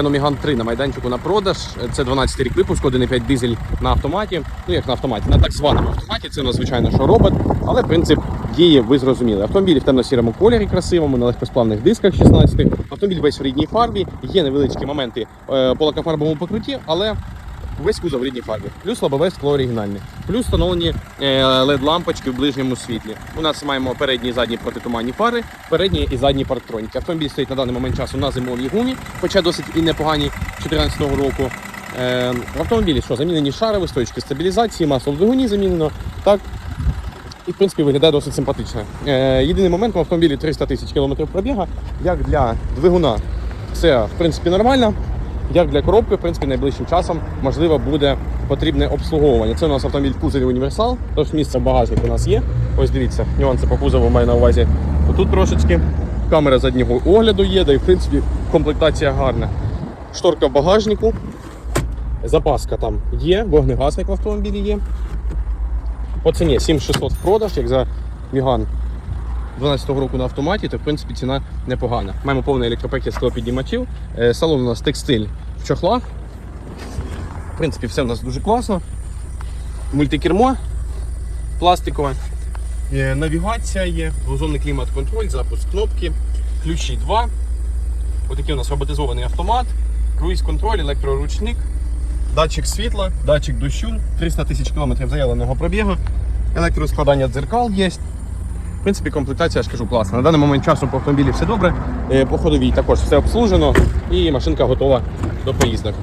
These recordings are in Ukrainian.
Renault Megane 3 на майданчику на продаж. Це 12 рік випуску, 1,5 дизель на автоматі. Ну як на автоматі, на так званому автоматі. Це надзвичайно що робот, але принцип дії ви зрозуміли. Автомобіль в темно-сірому кольорі красивому, на легкосплавних дисках 16. Автомобіль весь в рідній фарбі. Є невеличкі моменти е, по лакофарбовому покрутті, але Весь кузов в рідній фарбі, плюс лобове скло оригінальне, плюс встановлені led лампочки в ближньому світлі. У нас маємо передні і задні протитуманні фари, передні і задні парктроніки. Автомобіль стоїть на даний момент часу на зимовій гумі, хоча досить і непогані 2014 року. Е, в автомобілі що замінені шари, висточки стабілізації, масло в двигуні замінено. Так, і в принципі виглядає досить симпатично. Е, єдиний момент в автомобілі 300 тисяч кілометрів пробіга. Як для двигуна це в принципі нормально. Як для коробки, в принципі, найближчим часом можливо буде потрібне обслуговування. Це у нас автомобіль в кузові універсал, тож місце в багажнику у нас є. Ось дивіться, нюанси по кузову маю на увазі. Тут трошечки. Камера заднього огляду є, да і в принципі комплектація гарна. Шторка в багажнику. Запаска там є, вогнегасник в автомобілі є. По ціні 7600 в продаж, як за Міган 12-го року на автоматі, то в принципі ціна непогана. Маємо повний електропакет склопіднімачів. Е, Салон у нас текстиль в чохлах. В принципі, все у нас дуже класно. Мультикермо пластикове. Е, Навігація є, двозонний клімат-контроль, запуск кнопки, ключі 2. Отакий у нас роботизований автомат, круїз-контроль, електроручник, датчик світла, датчик дощу, 300 тисяч кілометрів заявленого пробігу, електроскладання дзеркал є. В принципі, комплектація, я ж кажу, класна. На даний момент часу по автомобілі все добре. Е, По ходовій також все обслужено і машинка готова до поїздок.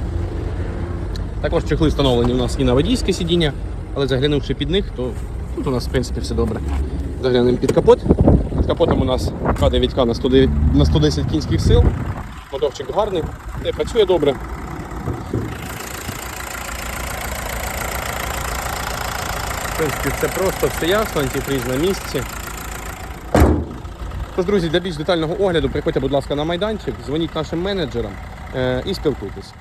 Також чехли встановлені у нас і на водійське сидіння, але заглянувши під них, то тут у нас в принципі все добре. Заглянемо під капот. Під капотом у нас К9К на 109 на 110 кінських сил. Моторчик гарний, не працює добре. В принципі, це просто все ясно, антифріз на місці. Тож, друзі, для більш детального огляду приходьте, будь ласка, на майданчик, дзвоніть нашим менеджерам е, і спілкуйтесь.